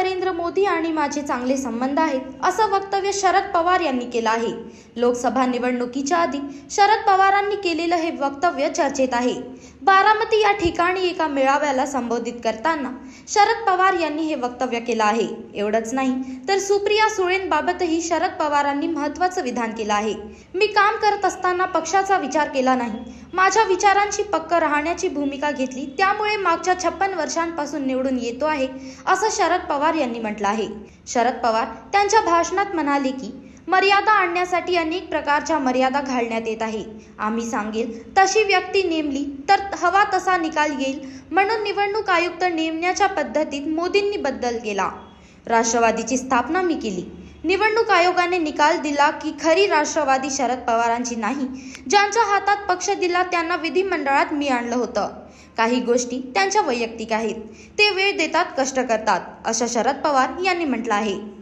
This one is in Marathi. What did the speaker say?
नरेंद्र मोदी आणि माझे चांगले संबंध आहेत असं वक्तव्य शरद पवार यांनी केलं आहे. लोकसभा निवडणुकीच्या आधी शरद पवारांनी केलेलं हे वक्तव्य चर्चेत आहे. बारामती या ठिकाणी एका मेळाव्याला संबोधित करताना शरद पवार यांनी हे वक्तव्य केलं आहे. एवढंच नाही तर सुप्रिया सुळेंबाबतही शरद पवारांनी महत्त्वाचं विधान केलं आहे. मी काम करत असताना पक्षाचा विचार केला नाही माझ्या विचारांची पक्क राहण्याची भूमिका घेतली. त्यामुळे मागच्या छप्पन वर्षांपासून निवडून येतो आहे असं शरद पवार यांनी म्हटलं आहे. शरद पवार त्यांच्या भाषणात म्हणाले की मर्यादा आणण्यासाठी अनेक प्रकारच्या मर्यादा घालण्यात येत आहे. आम्ही सांगेल तशी व्यक्ती नेमली तर हवा तसा निकाल येईल म्हणून निवडणूक आयुक्त नेमण्याच्या पद्धतीत मोदींनी बदल केला. राष्ट्रवादीची स्थापना मी केली. निवडणूक आयोगाने निकाल दिला की खरी राष्ट्रवादी शरद पवारांची नाही. ज्यांच्या हातात पक्ष दिला त्यांना विधिमंडळात मी आणलं होतं. काही गोष्टी त्यांच्या वैयक्तिक आहेत. ते वेळ देतात कष्ट करतात असं शरद पवार यांनी म्हटलं आहे.